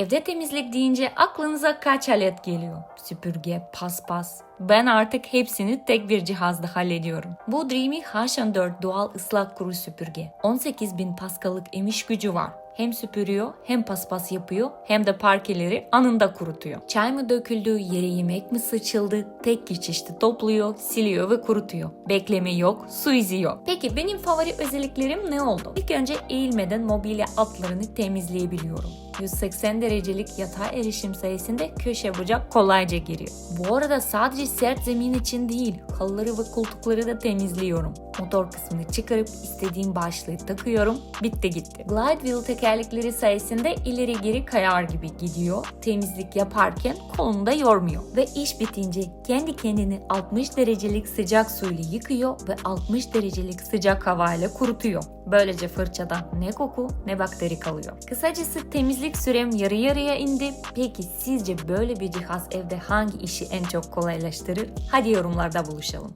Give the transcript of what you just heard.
Evde temizlik deyince aklınıza kaç alet geliyor? Süpürge, paspas. Ben artık hepsini tek bir cihazda hallediyorum. Bu Dreamy H14 doğal ıslak kuru süpürge. 18.000 paskalık emiş gücü var. Hem süpürüyor hem paspas yapıyor hem de parkeleri anında kurutuyor. Çay mı döküldü, yere yemek mi sıçıldı tek geçişte topluyor, siliyor ve kurutuyor. Bekleme yok, su izi yok. Peki benim favori özelliklerim ne oldu? İlk önce eğilmeden mobilya altlarını temizleyebiliyorum. 180 derecelik yatay erişim sayesinde köşe bucak kolayca giriyor. Bu arada sadece sert zemin için değil, halıları ve koltukları da temizliyorum. Motor kısmını çıkarıp istediğim başlığı takıyorum, bitti gitti. Glide wheel tekerlekleri sayesinde ileri geri kayar gibi gidiyor. Temizlik yaparken kolunu da yormuyor. Ve iş bitince kendi kendini 60 derecelik sıcak suyla yıkıyor ve 60 derecelik sıcak havayla kurutuyor. Böylece fırçadan ne koku ne bakteri kalıyor. Kısacası temizlik sürem yarı yarıya indi. Peki sizce böyle bir cihaz evde hangi işi en çok kolaylaştırır? Hadi yorumlarda buluşalım. hoşçakalın.